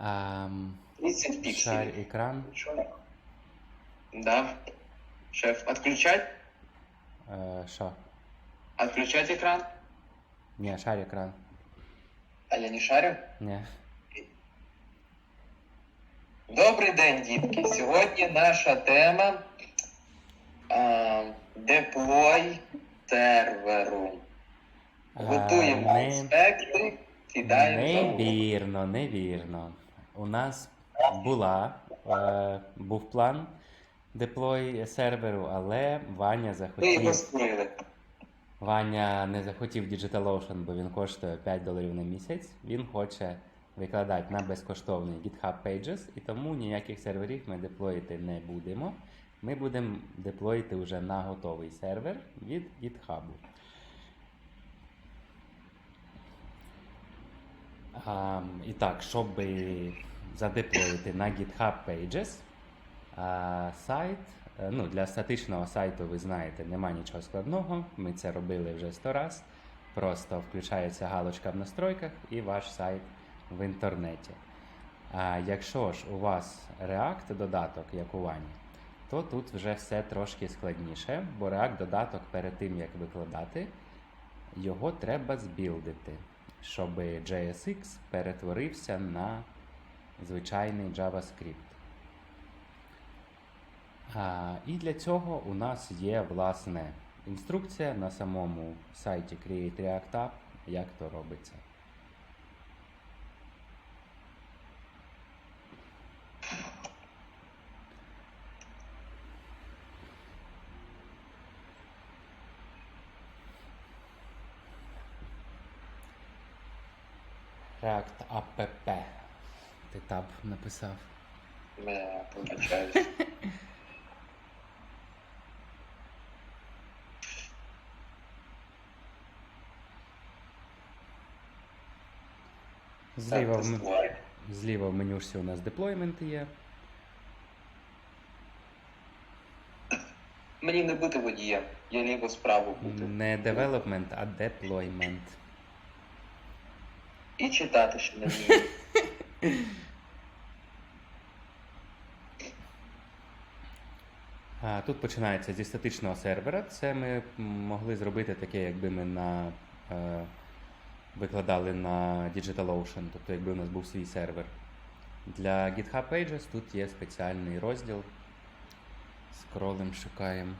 Ам, 30 пикселей. екран. Что? Да. Шеф, отключать? Е, Що? Отключать экран? Ні, шар екран. А я не шарю? Ні. Добрий день, дітки. Сьогодні наша тема а, деплой серверу. Готуємо не- аспекти, кидаємо. Невірно, невірно. У нас була, е, був план деплой серверу, але Ваня захотів. Ваня не захотів DigitalOcean, бо він коштує 5 доларів на місяць. Він хоче викладати на безкоштовний GitHub Pages, і тому ніяких серверів ми деплоїти не будемо. Ми будемо деплоїти вже на готовий сервер від GitHub. А, і так, щоб задеплоїти на GitHub Pages, а, сайт, е, ну, для статичного сайту, ви знаєте, нема нічого складного. Ми це робили вже 100 раз. Просто включається галочка в настройках і ваш сайт в інтернеті. А якщо ж у вас React додаток, як у Вані, то тут вже все трошки складніше, бо React додаток перед тим як викладати, його треба збілдити, щоб JSX перетворився на звичайний JavaScript. А, і для цього у нас є власне інструкція на самому сайті Create React App, як то робиться. React App. Ти таб написав. Ми побачаюсь. Зліва, в, м- створюємо. зліва в менюшці у нас деплоймент є. Мені не бути водієм, я ліво справа буду. Не development, а deployment. І читати ще не вмію. Тут починається зі статичного сервера. Це ми могли зробити таке, якби ми на, е, викладали на DigitalOcean, тобто якби у нас був свій сервер. Для GitHub Pages тут є спеціальний розділ. Скролем шукаємо.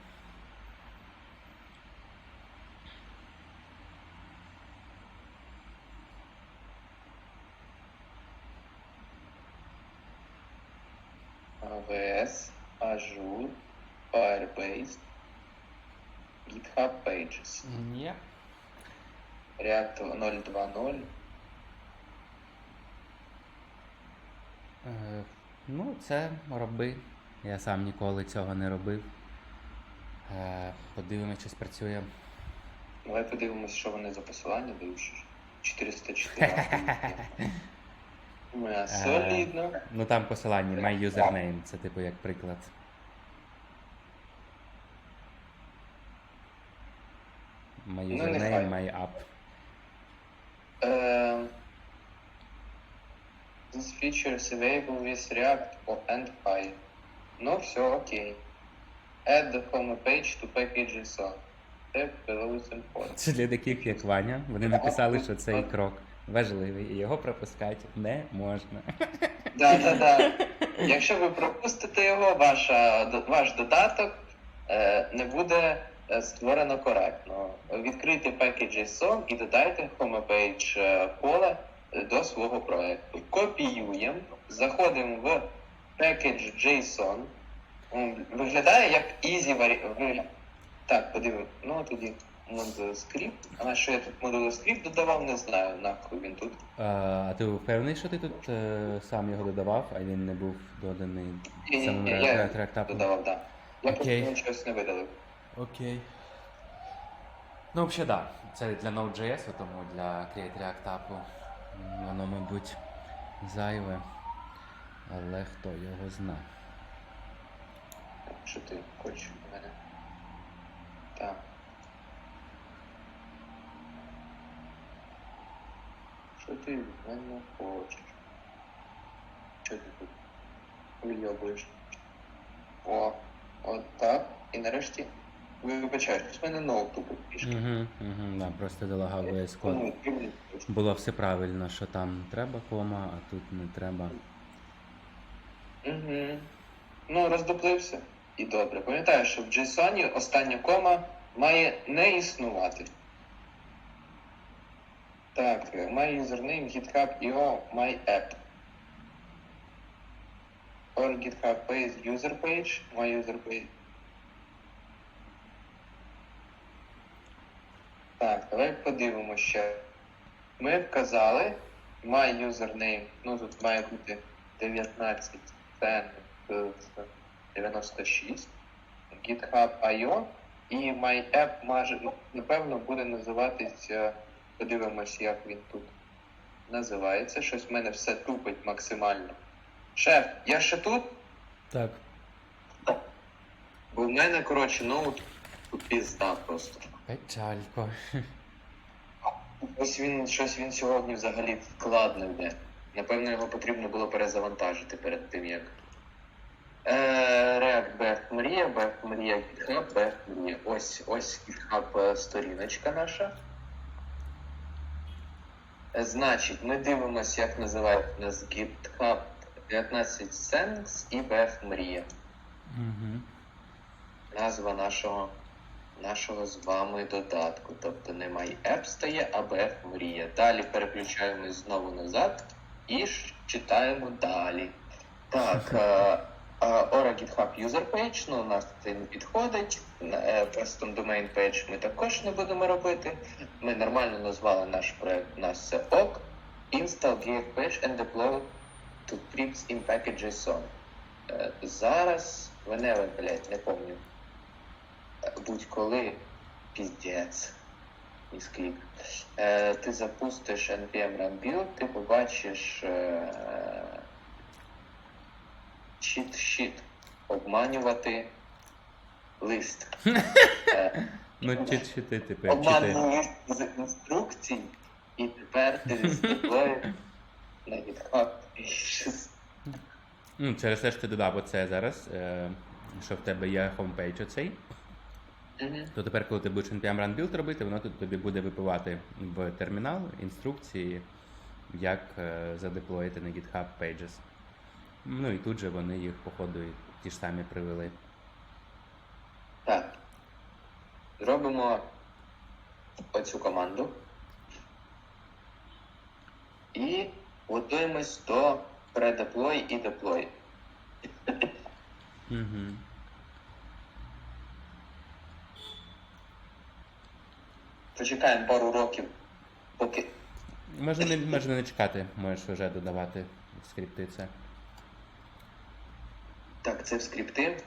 Ні. React 0.2.0. Е, ну, це роби. Я сам ніколи цього не робив. Е, подивимося, чи спрацює. Давай подивимось, що вони за посилання дають. 404. Е, Солідно. Ну там посилання my username, це типу як приклад. My Ну, username, нехай. my app. Е, This feature is available with React or and Py. Ну, все, окей. Add the home page to package.json. Step below is important. Це для таких, як Ваня. Вони написали, що цей крок важливий, і його пропускати не можна. Да, да, да. Якщо ви пропустите його, ваша, ваш додаток е, не буде створено коректно. Відкрийте package.json і додайте homepage е, поле е, до свого проекту. Копіюємо, заходимо в package.json. Виглядає як easy варіант. Так, подивимо. Ну тоді модуль скрипт. А що я тут модуль скрипт додавав, не знаю, нахуй він тут. А, а ти впевнений, що ти тут е, сам його додавав, а він не був доданий Ні, ні, самим ні, я додавав, так. Я Окей. просто щось не видалив. Окей. Ну, взагалі. Да. Це для Node.js, тому для Create React App воно, мабуть, зайве. Але хто його зна. Що ти хочеш від мене? Так. Що ти від мене хочеш? Що ти тут? Вийобуєш. О, от так. І нарешті. Вибачаю, в мене ноут тупо пішки. Угу, угу, да, просто долагав. Ну, Було все правильно, що там треба кома, а тут не треба. Угу. Ну, роздуплився. І добре. Пам'ятаю, що в JSON остання кома має не існувати. Так, е, my username github.io my app. Or GitHub page user page, my user page. Так, давай подивимося ще. Ми вказали my username, ну тут має бути 19 96 GitHub.io і my app може, напевно буде називатися, подивимось, як він тут називається. Щось в мене все тупить максимально. Шеф, я ще тут, Так. бо в мене, коротше, ноут тут пізда просто. Печалько. Ось він щось він сьогодні взагалі вкладне йде. Напевно, його потрібно було перезавантажити перед тим, як. Е, React Back Мрія, Back Мрія, GitHub, Back Мрія. Ось ось GitHub е, сторіночка наша. Е, Значить, ми дивимося, як називають нас GitHub 19 Sense і Back Мрія. Угу. Назва нашого, нашого з вами додатку. Тобто не MyApp стає, а BF Мрія. Далі переключаємось знову назад і читаємо далі. Так, Ora GitHub User Page, ну у нас це не підходить. Е, Custom Domain Page ми також не будемо робити. Ми нормально назвали наш проект, у нас це OK. Install GitHub Page and deploy to trips in package.json. Е, Зараз Венева, блядь, не помню. Е, Будь-коли піздець. Місклік. Е, ти запустиш npm run build, ти побачиш е, cheat sheet. Обманювати лист. Е, Ну, чи чити тепер, лист з інструкцій, і тепер ти здобуваєш на GitHub. і. Ну, через те, що ти додав оце зараз, е, що в тебе є хомпейдж оцей, Мгм. то тепер, коли ти будеш npm run build робити, воно тут тобі буде випивати в термінал інструкції, як е, задеплоїти на GitHub Pages. Ну і тут же вони їх, походу, ті ж самі привели. Так. Зробимо оцю команду. І готуємось до предеплой і деплой. Угу. Почекаємо пару років, поки. Можна не, можна не чекати, можеш вже додавати в скрипти це. Так, це в скрипти.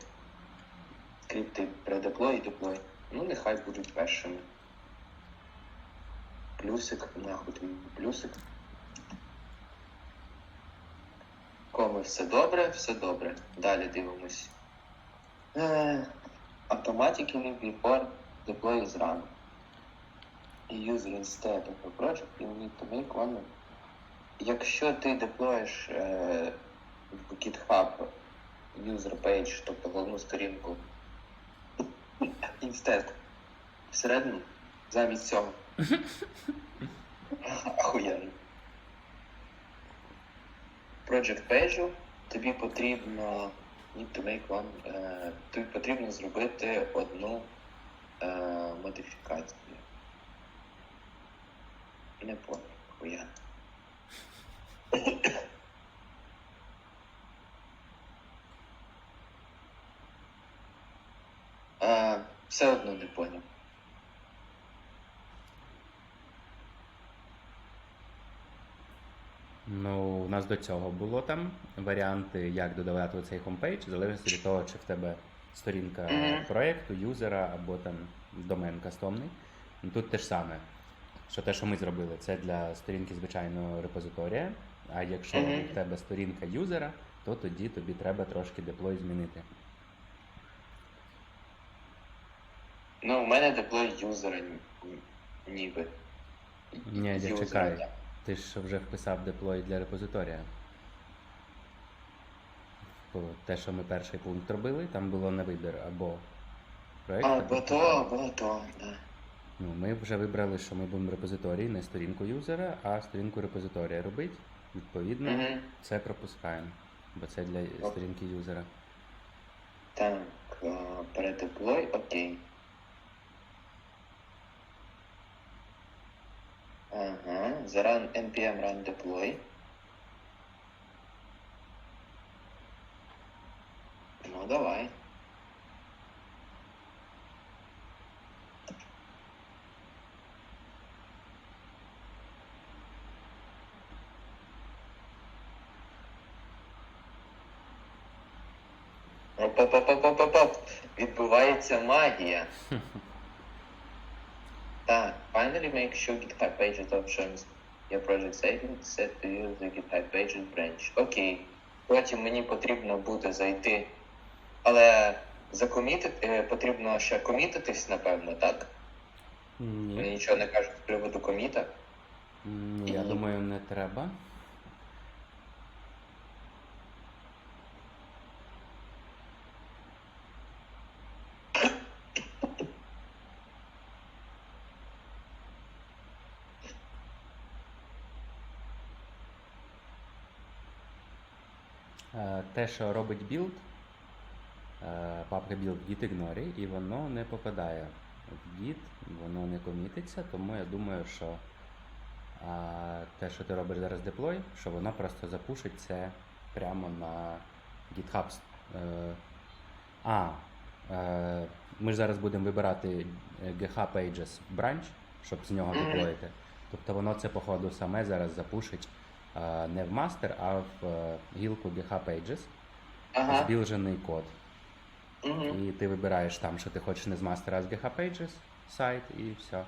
Скрипти предеплой і деплой. Ну, нехай будуть першими. Плюсик, нахуй твій плюсик. Коми все добре, все добре. Далі дивимось. Е, Automatically before deploy is run. User instead of a project, you need to make one. Якщо ти деплоїш е, в GitHub user page, тобто головну сторінку, instead, всередину, замість цього. Ахуєнно. Project page тобі потрібно need to make one, е, тобі потрібно зробити одну е, модифікацію. Не понял, хуя. Е, все одно не понял. Ну, у нас до цього було там варіанти, як додавати цей хомпейдж, в залежності від того, чи в тебе сторінка проєкту, юзера або там домен кастомний. Тут те ж саме. Що те, що ми зробили, це для сторінки звичайного репозиторія. А якщо Мгм. в тебе сторінка юзера, то тоді тобі треба трошки деплой змінити. Ну, у мене деплой юзера ні- ні- ніби. Ні, я чекаю. так. Ти ж вже вписав деплой для репозиторія. по те, що ми перший пункт робили, там було на вибір або проєкт. Або то, або то, да. Ну, ми вже вибрали, що ми будемо репозиторій, не сторінку юзера, а сторінку репозиторія робити. Відповідно, Угу. це пропускаємо, бо це для Ок. сторінки юзера. Так, е, передеплой, окей. Ага, за run npm run deploy. Ну, давай. Оп-оп-оп-оп-оп-оп. Відбувається магія. Так, finally make sure GitHub pages options your project settings set to use the GitHub pages branch. Окей. Потім мені потрібно буде зайти. Але закомітити е, потрібно ще комітитись, напевно, так? Мені нічого не кажуть з приводу коміта. Ні, я І- думаю, не треба. Е, Те, що робить білд, е, папка білд git ignore, і воно не попадає в git, воно не комітиться, тому я думаю, що а те, що ти робиш зараз деплой, що воно просто запушить це прямо на GitHub. Е, А, е, ми ж зараз будемо вибирати е, GH Pages branch, щоб з нього деплоїти. Тобто воно це, походу, саме зараз запушить е, не в мастер, а в е, гілку GH Pages, Ага. збілжений код. Угу. І ти вибираєш там, що ти хочеш не з мастера, а з GH Pages сайт, і все.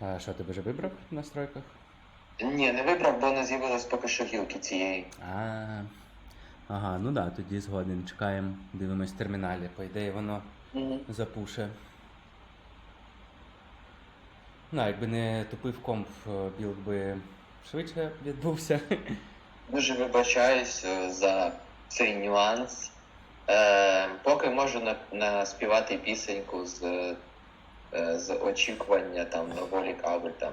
А що ти вже вибрав в настройках? Ні, не вибрав, бо не з'явилось поки що гілки цієї. А, ага, ну да, тоді згоден. Чекаємо, дивимось в терміналі. По ідеї воно Угу. запуше. Ну, якби не тупив комп, е, білд би швидше відбувся. Дуже вибачаюсь е, за цей нюанс. Е, поки можу наспівати пісеньку з, е, з очікування там на волі кави там.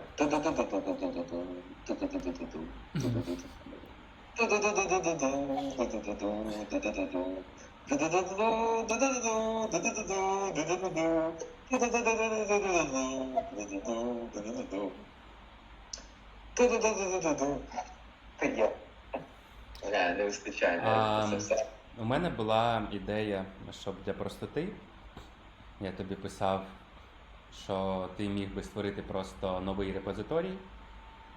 Та є. Не, не вистачає А, це все. У мене була ідея, щоб для простоти я тобі писав, що ти міг би створити просто новий репозиторій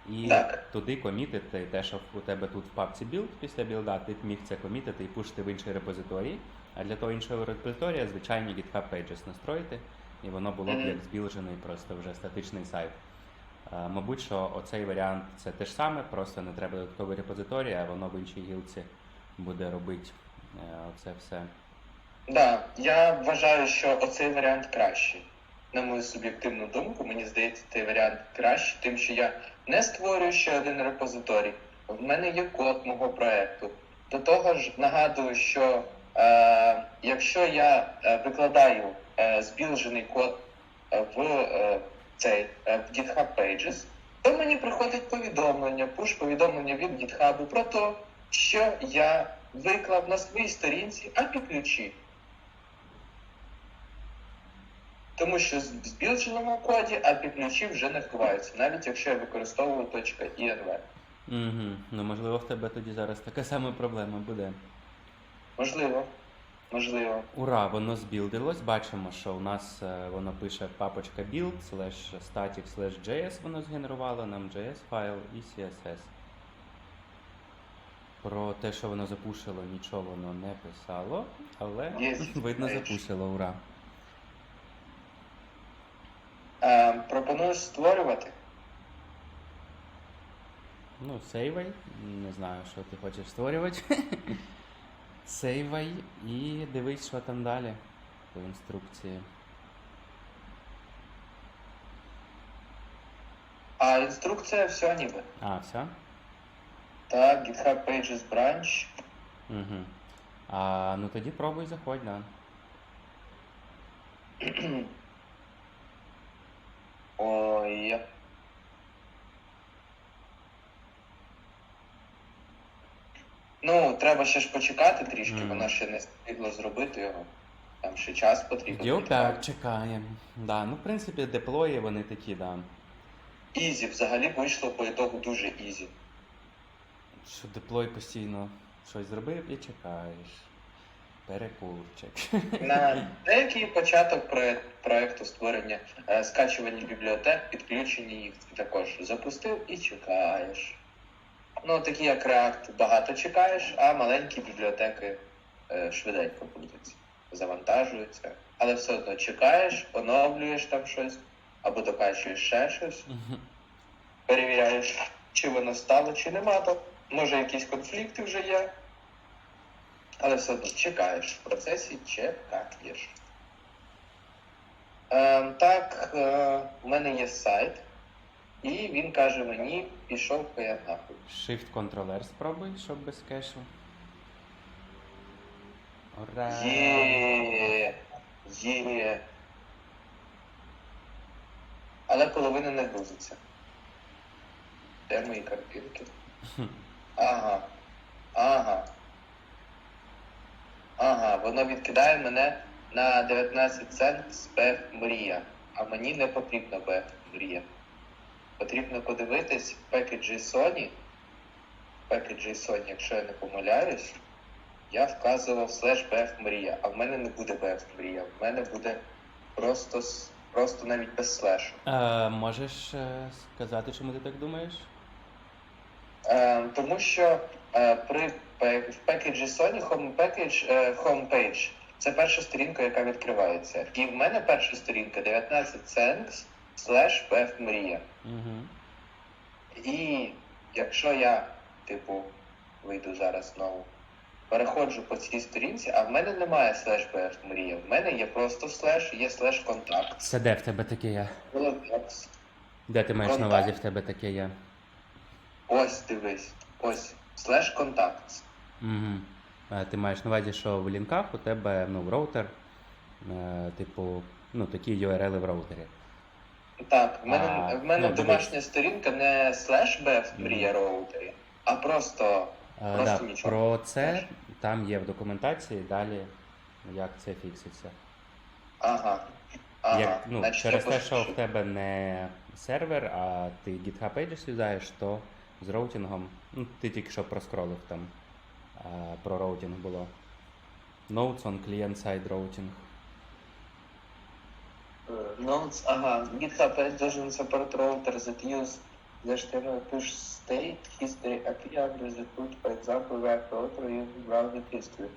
і Так. туди комітити те, що у тебе тут в папці білд після білда, ти міг це комітити і пушити в інший репозиторій. А для того іншого репозиторія звичайні GitHub Pages настроїти, і воно було б як збілжений просто вже статичний сайт. Мабуть, що оцей варіант це те ж саме, просто не треба додатковий репозиторій, а воно в іншій гілці буде робити е, оце все. Да, я вважаю, що оцей варіант кращий. На мою суб'єктивну думку, мені здається, цей варіант кращий, тим, що я не створюю ще один репозиторій. В мене є код мого проекту. До того ж, нагадую, що е, якщо я е, викладаю збілжений код е, в е, цей е, в GitHub Pages, то мені приходить повідомлення, пуш-повідомлення від GitHub про те, що я виклав на своїй сторінці API ключі. Тому що в збільшеному коді API ключі вже не ховаються, навіть якщо я використовую .env. Угу. Ну, можливо, в тебе тоді зараз така сама проблема буде. Можливо. Можливо. Ура, воно збілдилось. Бачимо, що у нас е, воно пише папочка build, slash static, slash JS воно згенерувало нам JS файл і CSS. Про те, що воно запушило, нічого воно не писало, але Є, видно знаєш. запушило, ура. Е, пропонуєш створювати? Ну, сейвай. Не знаю, що ти хочеш створювати. Сейвай і дивись, що там далі по інструкції. А інструкція все ніби. А, все? Так, GitHub Pages Branch. Угу. А, ну тоді пробуй заходь, да. Ой. Ну, треба ще ж почекати трішки, Мгм. воно ще не встигло зробити його. Там ще час потрібен. Опять чекаємо. Да, ну в принципі, деплої вони такі, да. Ізі, взагалі вийшло по ітогу дуже ізі. Що деплой постійно щось зробив і чекаєш. Перекурчик. На деякий початок проекту створення е, скачування бібліотек, підключення їх також запустив і чекаєш. Ну, такі як React багато чекаєш, а маленькі бібліотеки е, швиденько будуть, завантажуються. Але все одно чекаєш, оновлюєш там щось, або докачуєш ще щось, перевіряєш, чи воно стало, чи нема там. Може, якісь конфлікти вже є. Але все одно чекаєш в процесі, чекаєш. Е, так, е, в мене є сайт, і він каже мені, пішов я нахуй. Shift Ctrl R спробуй, щоб без кешу. Ура! Є, є. Але половина не грузиться. Де мої картинки? Ага. Ага. Ага, воно відкидає мене на 19 цент з BF Мрія. А мені не потрібно BF Мрія. Потрібно подивитись пекеджі Sony. Пекеджі Sony, якщо я не помиляюсь, я вказував слеш BF Мрія, а в мене не буде BF Мрія. В мене буде просто, просто навіть без слешу. Е, можеш е, сказати, чому ти так думаєш? Е, тому що е, при в пекеджі Sony Home Package, е, Homepage це перша сторінка, яка відкривається. І в мене перша сторінка 19 cents slash BF Мрія. Угу. І якщо я, типу, вийду зараз знову, переходжу по цій сторінці, а в мене немає слеш BF Мрія. В мене є просто слеш, є слеш контакт. Це де в тебе таке є? Молодець. Де ти маєш на увазі в тебе таке є? Ось дивись. Ось слеш контакт. Угу. Ти маєш на увазі, що в лінках у тебе ну, роутер, е, типу, ну, такі URL в роутері. Так, в мене, А, в мене ну, домашня сторінка не слеш BF Мрія роутері, а просто. Е, Просто да, нічого. про це там є в документації далі, як це фікситься. Ага. ага. Як, ну, Значить, через я те, що в тебе не сервер, а ти GitHub Pages юзаєш, то з роутингом, ну, ти тільки що проскролив там, а, про роутинг було. Notes on client-side routing. Е, Notes, ага. GitHub doesn't support routers that use the push state history API under the hood, for example, web router using browser history.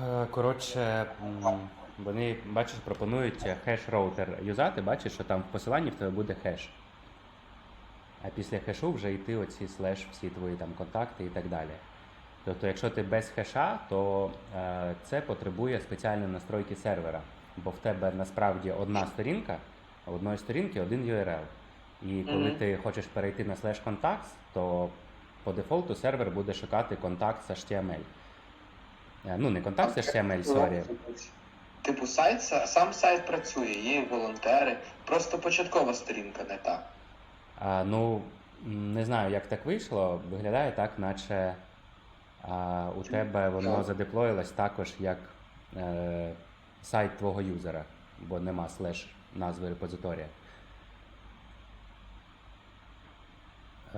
Е, Коротше, вони, бачиш, пропонують хеш-роутер юзати, бачиш, що там в посиланні в тебе буде хеш. А після хешу вже йти оці слеш, всі твої там контакти і так далі. Тобто, якщо ти без хеша, то е, це потребує спеціальної настройки сервера, бо в тебе насправді одна сторінка, а у одної сторінки один URL. І коли Мгм. ти хочеш перейти на slash contacts, то по дефолту сервер буде шукати контакт з HTML. Е, Ну, не контакт з HTML, сорі. Типу, сайт, сам сайт працює, є волонтери. Просто початкова сторінка не та. А, ну, не знаю, як так вийшло. Виглядає так, наче а, у тебе воно Так. задеплоїлось також як е, сайт твого юзера, бо нема слеш назви репозиторія.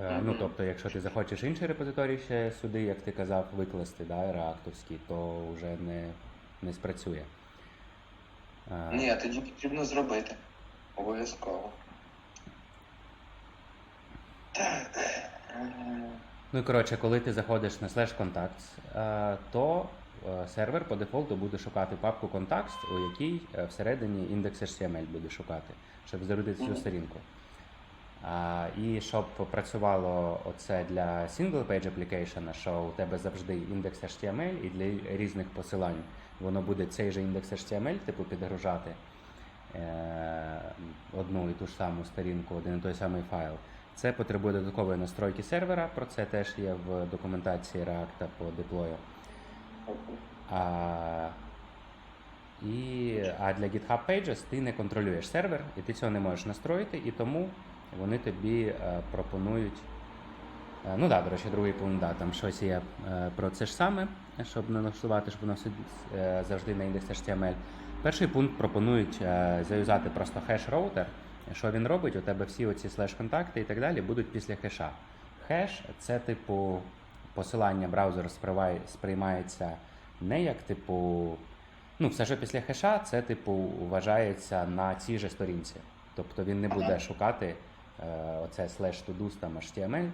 Е, Ну, тобто, якщо ти захочеш інший репозиторій ще сюди, як ти казав, викласти, да, реактовський, то вже не, не спрацює. Е, Ні, тоді потрібно зробити. Обов'язково. Так. Ну і коротше, коли ти заходиш на slash contacts, е, то сервер по дефолту буде шукати папку contacts, у якій всередині індекс HTML буде шукати, щоб зарядити цю сторінку. І щоб працювало оце для single page application, що у тебе завжди індекс HTML і для різних посилань воно буде цей же індекс HTML, типу підгружати е, одну і ту ж саму сторінку, один і той самий файл. Це потребує додаткової настройки сервера, про це теж є в документації React по деплою. А, і, а для GitHub Pages ти не контролюєш сервер, і ти цього не можеш настроїти, і тому вони тобі е, пропонують. е, ну так, да, до речі, другий пункт, да, там щось є е, про це ж саме, щоб не налаштувати, щоб воно завжди на індекс HTML. Перший пункт пропонують заюзати просто хеш-роутер. Що він робить? У тебе всі оці слеш-контакти і так далі будуть після хеша. Хеш це типу посилання браузер сприймається не як типу. Ну, все, що після хеша, це типу вважається на цій же сторінці. Тобто він не буде шукати оце slash to do там HTML.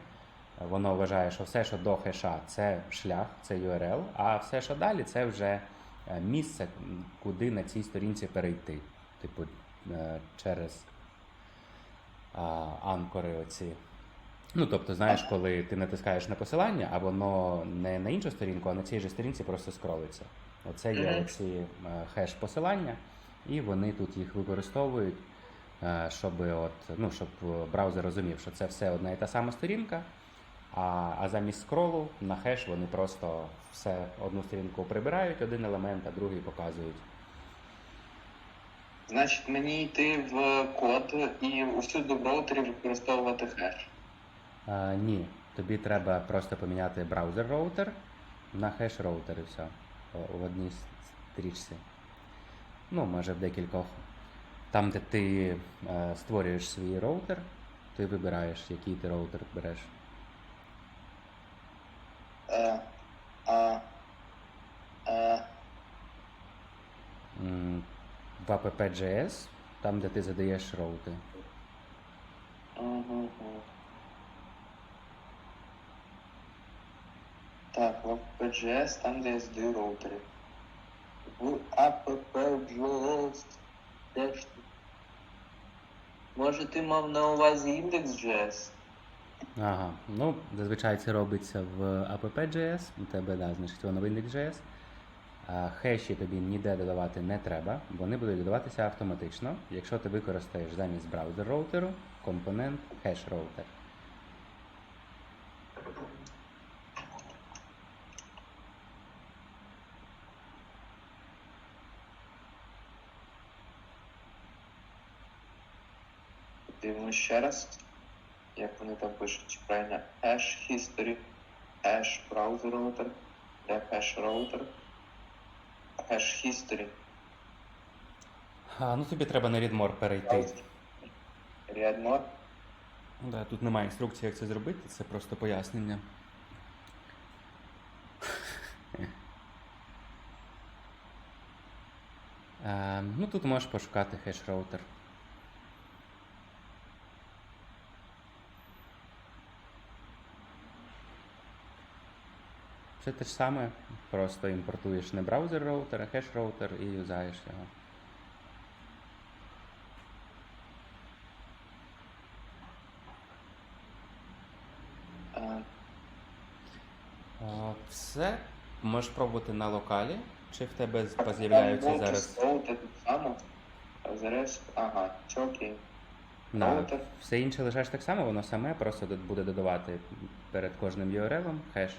Воно вважає, що все, що до хеша, це шлях, це URL, а все, що далі, це вже е, місце, куди на цій сторінці перейти. Типу, е, через а, анкори оці. Ну, тобто, знаєш, коли ти натискаєш на посилання, а воно не на іншу сторінку, а на цій же сторінці просто скролиться. Оце є Мгм. оці е, хеш посилання, і вони тут їх використовують, е, щоб, от, ну, щоб е, браузер розумів, що це все одна і та сама сторінка. А, а замість скролу на хеш вони просто все одну сторінку прибирають, один елемент, а другий показують. Значить, мені йти в код і усюди в роутері використовувати хеш. А, ні, тобі треба просто поміняти браузер роутер на хеш роутер і все. В одній стрічці. Ну, може в декількох. Там, де ти е, створюєш свій роутер, ти вибираєш, який ти роутер береш. Е, а, е, М, В app.js, там, де ти задаєш роути. Мгм. Так, в AppJS, там, де я здаю роутери. В AppJS. Де ж ти? Може ти мав на увазі Index.js? Ага, ну зазвичай це робиться в app.js, у тебе да, значить воно в index.js. А хеші тобі ніде додавати не треба, вони будуть додаватися автоматично, якщо ти використаєш замість браузер роутеру компонент хеш роутер. Дивимось ще раз, як вони там пишуть, чи правильно hash history, hash browser router, де hash router, hash history, А, ну тобі треба на readmore перейти. read more. Ну, да, тут немає інструкції, як це зробити, це просто пояснення. Е, ну тут можеш пошукати хеш Це те ж саме, просто імпортуєш не браузер роутер, а хеш роутер і юзаєш його. А, Все. Можеш пробувати на локалі. Чи в тебе з'являються зараз. Так само. Ага. Все інше лишаєш так само, воно саме просто буде додавати перед кожним URL хеш.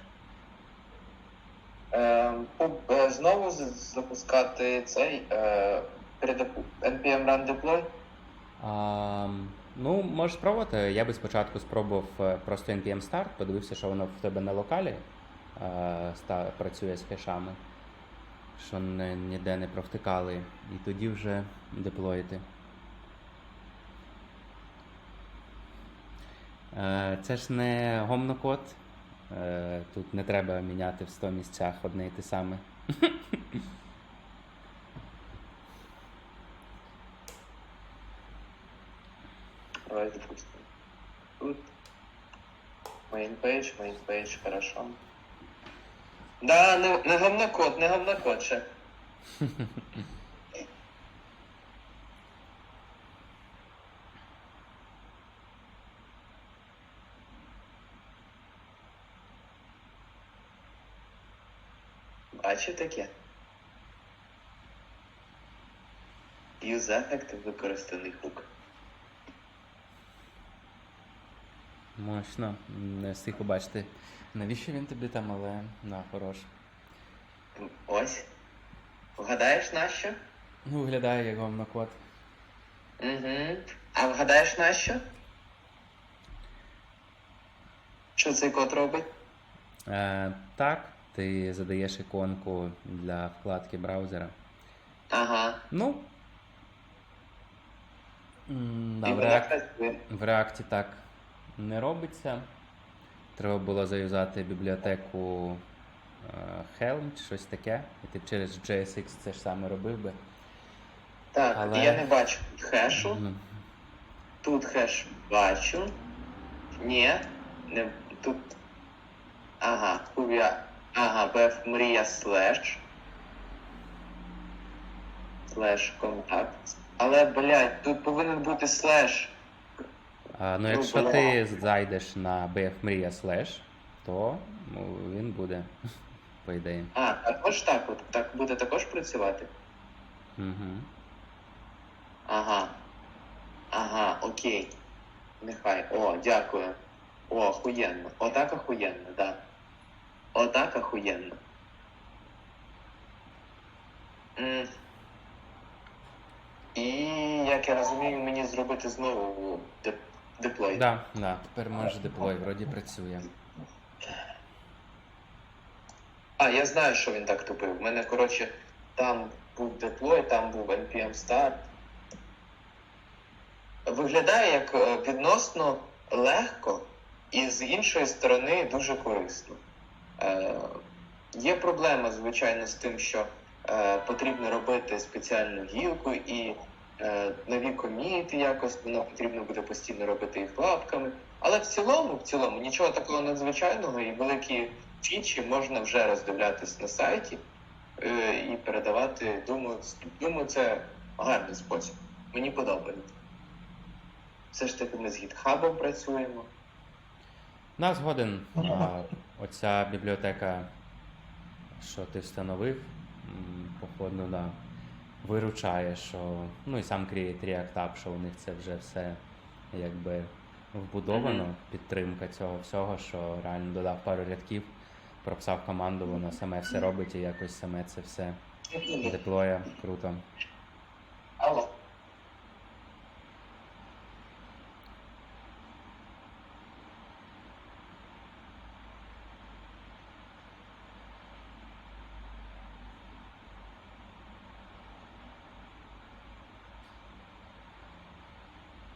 Е, по- е, знову запускати цей е, npm run deploy. А, ну, можеш спробувати. Я би спочатку спробував е, просто npm start, подивився, що воно в тебе на локалі працює з хешами, що ніде не провтикали, і тоді вже деплоїти. Це ж не гомнокод. Е, Тут не треба міняти в 100 місцях одне і те саме. Давай. Тут. Main page, хорошо. Да, не, не говнокод, не говнокод ще. Бачив таке? Effect використаний хук. Мощно. Не встиг побачити. Навіщо він тобі там, але на хорош. Ось. Вгадаєш на що? Ну, виглядає як говнокод. Угу. А вгадаєш на що? Що цей код робить? Е, так, ти задаєш іконку для вкладки браузера. Ага. Ну. Да, І в, вона в React так не робиться. Треба було заюзати бібліотеку е, Helm чи щось таке. І ти б через JSX це ж саме робив би. Так, Але- я не бачу тут хешу. Ну, Тут хеш бачу. Ні. Не, тут. Ага, кув'я. Ага, BF мрія слеш. Слеш контакт. Але, блядь, тут повинен бути слеш. А, ну, Ну, якщо бля. ти зайдеш на BF Мрія Slash, то ну, він буде, по ідеї. А, також так, от так буде також працювати. Угу. Ага. Ага, окей. Нехай. О, дякую. О, охуєнно. Отак охуєнно, да. Отак охуєнно. М. І як я розумію, мені зробити знову деп- деплой. Да, да, тепер можеш деплой, вроді працює. А, я знаю, що він так тупив. У мене, коротше, там був деплой, там був npm start. Виглядає як е, відносно легко і з іншої сторони дуже корисно. Е, є проблема, звичайно, з тим, що е, потрібно робити спеціальну гілку і е, нові коміти якось, воно потрібно буде постійно робити їх лапками. Але в цілому, в цілому, нічого такого надзвичайного і великі фічі можна вже роздивлятись на сайті е, і передавати. Думаю, думаю, це гарний спосіб. Мені подобається. Все ж таки ми з гітхабом працюємо. На згоден, а, оця бібліотека, що ти встановив, походу, да, виручає, що. Ну і сам Create React App, що у них це вже все якби вбудовано, Мгм. підтримка цього всього, що реально додав пару рядків, прописав команду, воно саме все робить і якось саме це все деплоє. Круто. Алло.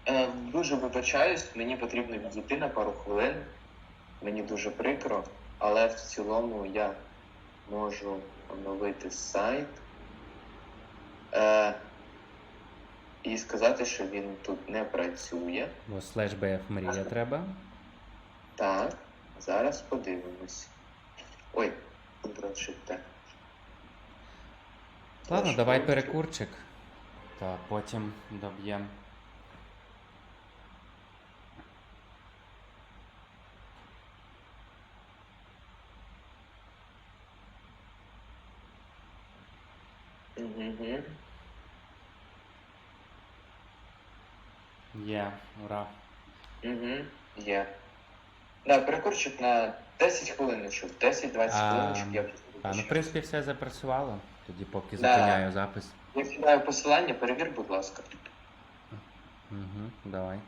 Е, Дуже вибачаюсь, мені потрібно відійти на пару хвилин. Мені дуже прикро, але в цілому я можу оновити сайт. Е, і сказати, що він тут не працює. Бо слеш BF мрія треба. Так, зараз подивимось. Ой, Ctrl-Shift-T. Ладно, давай ну, перекурчик. Та потім доб'ємо. Угу. Є. Угу. Є. Да, перекурчик на 10 хвилиночок, 10-20 А, хвилиночок я А, ну, в принципі, все запрацювало. Тоді поки Да. зупиняю запис. Я кидаю посилання, перевір, будь ласка. Угу, давай.